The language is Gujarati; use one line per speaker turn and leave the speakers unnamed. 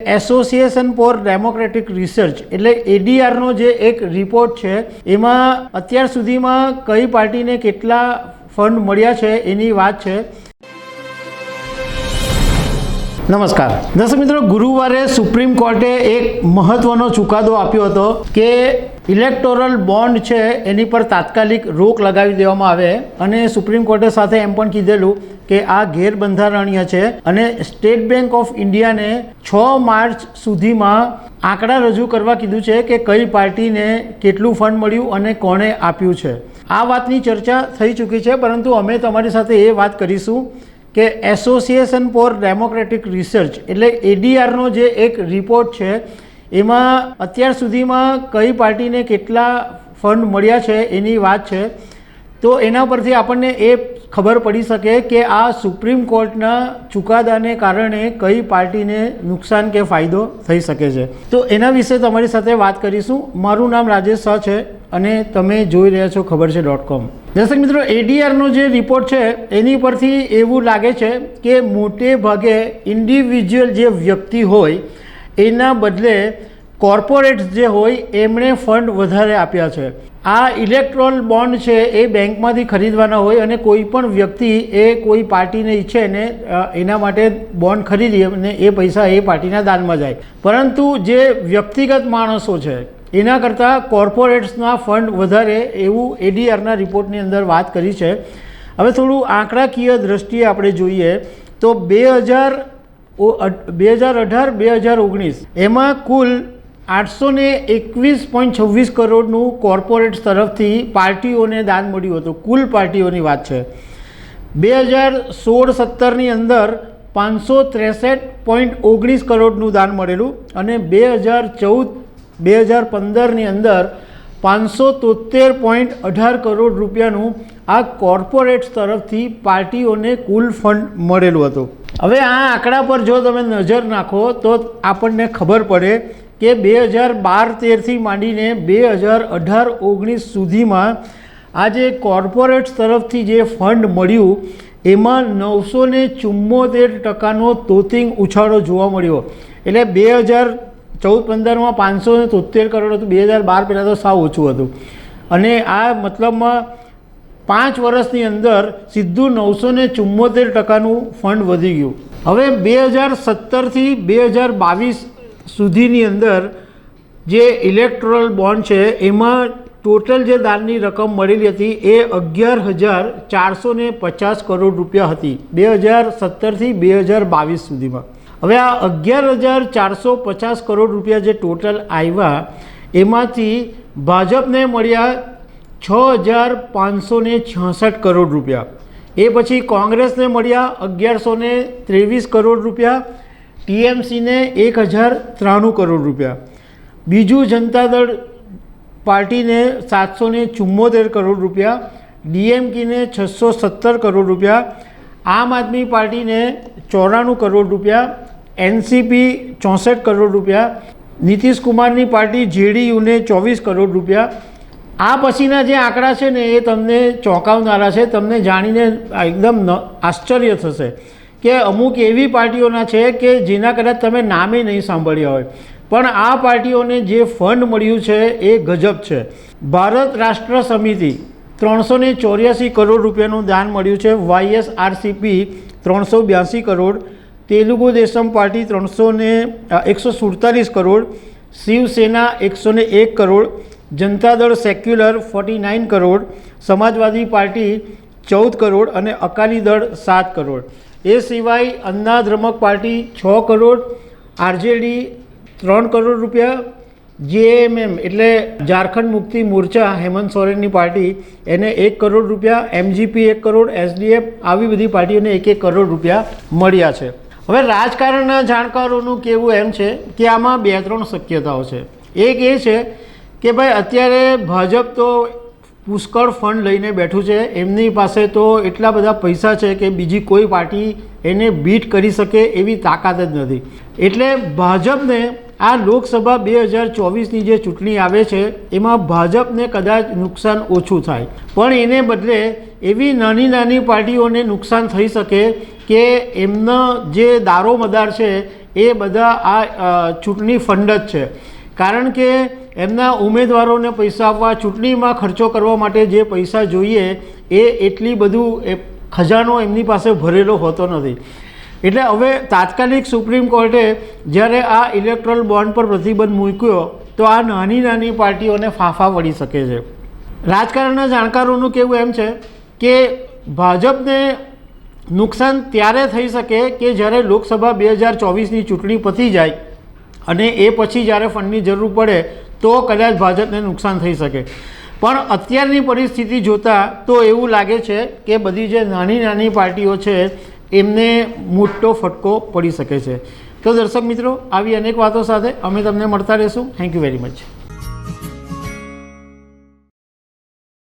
એસોસિએશન ફોર ડેમોક્રેટિક રિસર્ચ એટલે એડીઆરનો જે એક રિપોર્ટ છે, એમાં અત્યાર સુધીમાં કઈ પાર્ટીને કેટલા ફંડ મળ્યા છે એની વાત છે. નમસ્કાર. દર્શક મિત્રો, ગુરુવારે સુપ્રીમ કોર્ટે એક મહત્વનો ચુકાદો આપ્યો હતો કે ઇલેક્ટોરલ બોન્ડ છે, એની પર તાત્કાલિક રોક લગાવી દેવામાં આવે અને સુપ્રીમ કોર્ટે સાથે એમ પણ કીધેલું કે આ ગેરબંધારણીય છે અને સ્ટેટ બેંક ઓફ ઇન્ડિયાને છ માર્ચ સુધીમાં આંકડા રજૂ કરવા કીધું છે કે કઈ પાર્ટીને કેટલું ફંડ મળ્યું અને કોણે આપ્યું છે. આ વાતની ચર્ચા થઈ ચૂકી છે, પરંતુ અમે તમારી સાથે એ વાત કરીશું કે એસોસિએશન ફોર ડેમોક્રેટિક રિસર્ચ એટલે એડીઆરનો જે એક રિપોર્ટ છે, એમાં અત્યાર સુધીમાં કઈ પાર્ટીને કેટલા ફંડ મળ્યા છે એની વાત છે. તો એના પરથી આપણને એ ખબર પડી શકે કે આ સુપ્રીમ કોર્ટના ચુકાદાને કારણે કઈ પાર્ટીને નુકસાન કે ફાયદો થઈ શકે છે. તો એના વિશે તમારી સાથે વાત કરીશું. મારું નામ રાજેશ શાહ છે અને તમે જોઈ રહ્યા છો ખબર છે ડોટ કોમ. દર્શક મિત્રો એડીઆરનો જે રિપોર્ટ છે, એની પરથી એવું લાગે છે કે મોટે ભાગે ઇન્ડિવિજ્યુઅલ જે વ્યક્તિ હોય, એના બદલે કોર્પોરેટ્સ જે હોય, એમણે ફંડ વધારે આપ્યા છે. આ ઇલેક્ટ્રોલ બોન્ડ છે, એ બેંકમાંથી ખરીદવાના હોય અને કોઈ પણ વ્યક્તિ એ કોઈ પાર્ટીને ઈચ્છે ને એના માટે બોન્ડ ખરીદી અને એ પૈસા એ પાર્ટીના દાનમાં જાય. પરંતુ જે વ્યક્તિગત માણસો છે, એના કરતાં કોર્પોરેટ્સના ફંડ વધારે એવું એડીઆરના રિપોર્ટની અંદર વાત કરી છે. હવે થોડું આંકડાકીય દ્રષ્ટિએ આપણે જોઈએ તો બે હજાર બે હજાર અઢાર, બે હજાર ઓગણીસ, એમાં કુલ આઠસો ને એકવીસ પોઈન્ટ છવ્વીસ કરોડનું કોર્પોરેટ્સ તરફથી પાર્ટીઓને દાન મળ્યું હતું. કુલ પાર્ટીઓની વાત છે. બે હજાર સોળ સત્તરની અંદર પાંચસો ત્રેસઠ પોઈન્ટ ઓગણીસ કરોડનું દાન મળેલું અને બે હજાર ચૌદ, બે હજાર પંદરની અંદર પાંચસો તોતેર પોઈન્ટ અઢાર કરોડ રૂપિયાનું આ કોર્પોરેટ્સ તરફથી પાર્ટીઓને કુલ ફંડ મળેલું હતું. હવે આ આંકડા પર જો તમે નજર નાખો તો આપણને ખબર પડે કે બે હજાર બાર તેરથી માંડીને બે હજાર અઢાર ઓગણીસ સુધીમાં આ જે કોર્પોરેટ્સ તરફથી જે ફંડ મળ્યું, એમાં નવસો ને ચુમ્મોતેર ટકાનો તોતિંગ ઉછાળો જોવા મળ્યો. એટલે બે હજાર ચૌદ પંદરમાં પાંચસો ને તોતેર કરોડ હતું, બે હજાર બાર પહેલાં તો સાવ ઓછું હતું. અને આ મતલબમાં પાંચ વર્ષની અંદર સીધું નવસો ને ચુમ્મોતેર ટકાનું ફંડ વધી ગયું. હવે બે હજાર સત્તરથી બે હજાર બાવીસ સુધીની અંદર જે ઇલેક્ટ્રોલ બોન્ડ છે, એમાં ટોટલ જે દાનની રકમ મળેલી હતી એ અગિયાર હજાર ચારસો ને પચાસ કરોડ રૂપિયા હતી, બે હજાર સત્તરથી બે હજાર બાવીસ સુધીમાં. હવે આ અગિયાર હજાર ચારસો પચાસ કરોડ રૂપિયા જે ટોટલ આવ્યા, એમાંથી ભાજપને મળ્યા છ હજાર પાંચસો છાસઠ કરોડ રૂપિયા. એ પછી કોંગ્રેસને મળ્યા અગિયારસો ત્રેવીસ કરોડ રૂપિયા, ટીએમસીને એક હજાર ત્રાણું કરોડ રૂપિયા. બીજું જનતા દળ પાર્ટીને સાતસો ચુમ્મોતેર કરોડ રૂપિયા, ડીએમકેને છસો સત્તર કરોડ રૂપિયા, આમ આદમી પાર્ટીને ચોરાણું કરોડ રૂપિયા, એનસીપી ચોસઠ કરોડ રૂપિયા નીતિશ કુમારની પાર્ટી જેડીયુને ચોવીસ કરોડ રૂપિયા આ પછીના જે આંકડા છે ને એ તમને ચોંકાવનારા છે, તમને જાણીને એકદમ આશ્ચર્ય થશે કે અમુક એવી પાર્ટીઓના છે કે જેના કદાચ તમે નામે નહીં સાંભળ્યા હોય. પણ આ પાર્ટીઓને જે ફંડ મળ્યું છે એ ગજબ છે. ભારત રાષ્ટ્ર સમિતિ ત્રણસો ને ચોર્યાસી કરોડ રૂપિયાનું દાન મળ્યું છે વાયએસઆરસીપી ત્રણસો બ્યાસી કરોડ, તેલુગુ દેશમ પાર્ટી ત્રણસો ને એકસો સુડતાલીસ કરોડ, શિવસેના એકસો ને એક crore Janata Dal Secular forty nine crore, Samajwadi Party ચૌદ કરોડ અને અકાલી દળ સાત કરોડ. એ સિવાય અન્ના દ્રમક પાર્ટી છ કરોડ, આરજેડી ત્રણ કરોડ રૂપિયા, જેએમએમ એટલે ઝારખંડ મુક્તિ મોરચા હેમંત સોરેનની પાર્ટી એને એક કરોડ રૂપિયા, એમજીપી એક કરોડ, એસડીએફ આવી બધી પાર્ટીઓને એક એક કરોડ રૂપિયા મળ્યા છે. હવે રાજકારણના જાણકારોનું કહેવું એમ છે કે આમાં બે ત્રણ શક્યતાઓ છે. એક એ છે કે ભાઈ અત્યારે ભાજપ તો પુષ્કળ ફંડ લઈને બેઠું છે. એમની પાસે તો એટલા બધા પૈસા છે કે બીજી કોઈ પાર્ટી એને બીટ કરી શકે એવી તાકાત જ નથી. એટલે ભાજપને આ લોકસભા બે હજાર ચોવીસની જે ચૂંટણી આવે છે, એમાં ભાજપને કદાચ નુકસાન ઓછું થાય. પણ એને બદલે એવી નાની નાની પાર્ટીઓને નુકસાન થઈ શકે કે એમનો જે દારોમદાર છે, એ બધા આ ચૂંટણી ફંડ જ છે. કારણ કે એમના ઉમેદવારોને પૈસા આપવા, ચૂંટણીમાં ખર્ચો કરવા માટે જે પૈસા જોઈએ, એ એટલી બધું એ ખજાનો એમની પાસે ભરેલો હોતો નથી. એટલે હવે તાત્કાલિક સુપ્રીમ કોર્ટે જ્યારે આ ઇલેક્ટ્રોલ બોન્ડ પર પ્રતિબંધ મૂક્યો, તો આ નાની નાની પાર્ટીઓને ફાંફા વળી શકે છે. રાજકારણના જાણકારોનું કહેવું એમ છે કે ભાજપને નુકસાન ત્યારે થઈ શકે કે જ્યારે લોકસભા બે હજાર ચોવીસની ચૂંટણી પતી જાય અને એ પછી જ્યારે ફંડની જરૂર પડે તો કદાચ ભાજપને નુકસાન થઈ શકે. પણ અત્યારની પરિસ્થિતિ જોતાં તો એવું લાગે છે કે બધી જે નાની નાની પાર્ટીઓ છે, એમને મોટો ફટકો પડી શકે છે. તો દર્શક મિત્રો, આવી અનેક વાતો સાથે અમે તમને મળતા રહીશું. Thank you very much